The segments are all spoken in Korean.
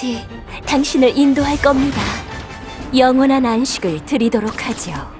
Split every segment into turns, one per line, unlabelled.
빛이 당신을 인도할 겁니다. 영원한 안식을 드리도록 하지요.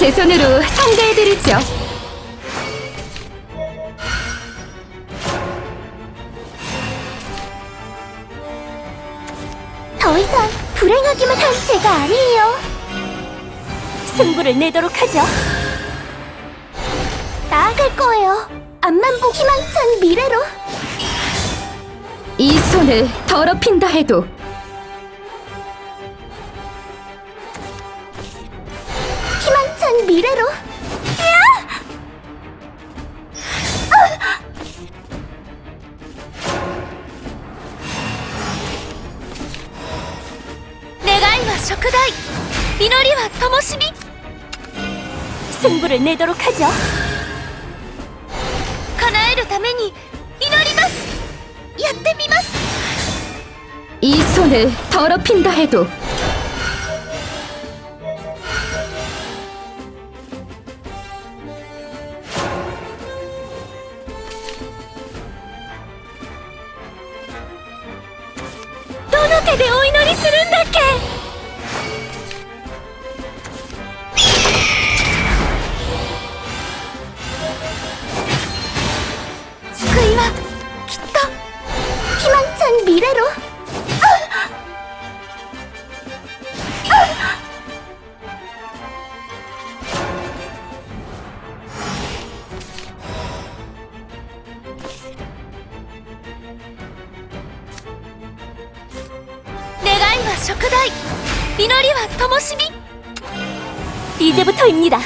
제 손으로 상대해드리죠. 더 이상 불행하기만 한 제가 아니에요. 승부를 내도록 하죠. 나아갈 거예요. 앞만 보고 희망찬 미래로. 이 손을 더럽힌다 해도 미래로. 내가今食材祈りは灯火승부를 내도록 하죠 叶えるために祈りますやってみます 이 손을 더럽힌다 해도 手でお祈りするんだっけ？救いはきっと。キまんちゃんビレロ食材祈りは灯火이제부터입니다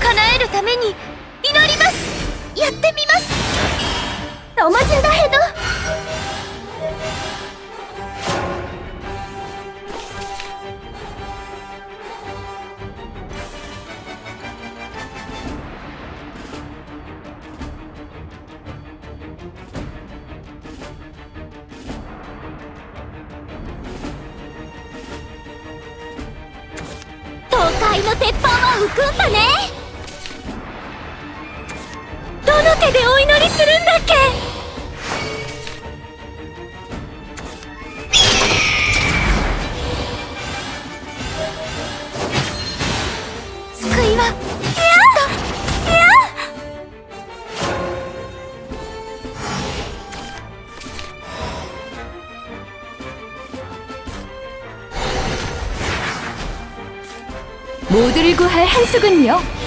叶えるために祈りますやってみます 넘어진다 해도 の鉄板は浮くんだね。どの手でお祈りするんだっけ？ 모두를 구할 한숙은요.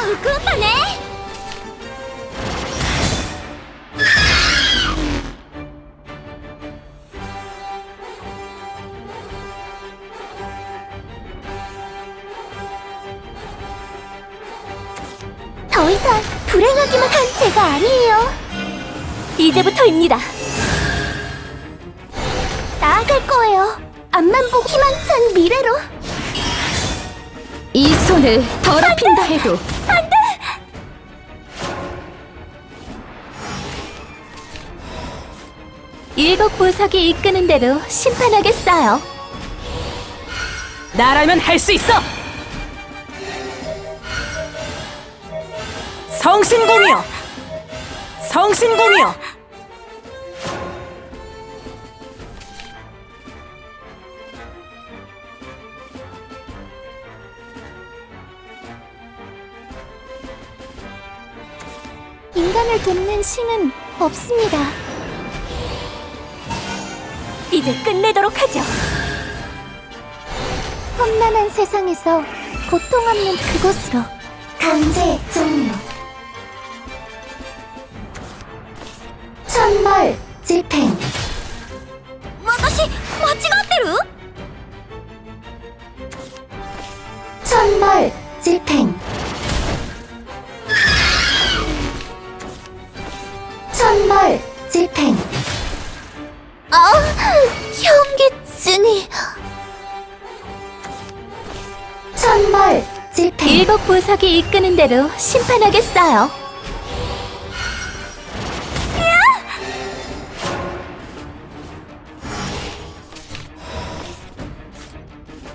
어, 우크우파네! 더 이상 불행하기만 한 제가 아니에요. 이제부터입니다. 나아갈 거예요. 앞만 보기만 찬 미래로. 이 손을 더럽힌다 해도 안돼! 일곱 보석이 이끄는 대로 심판하겠어요.
나라면 할 수 있어! 성신공이여! 성신공이여!
인간을 돕는 신은 없습니다. 이제 끝내도록 하죠. 험난한 세상에서 고통 없는 그곳으로 강제 종료. 천벌 집행. 아, 현기증이. 천벌 집행. 일곱 보석이 이끄는 대로 심판하겠어요.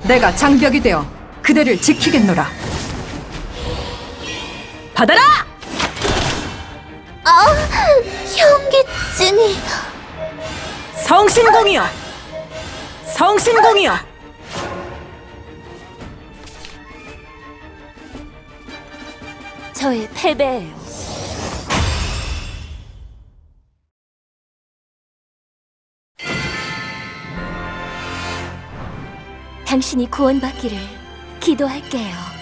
내가 장벽이 되어 그대를 지키겠노라. 받아라!
아, 현기증이.
성신공이여! 성신공이여!
저의 패배예요. 당신이 구원받기를 기도할게요.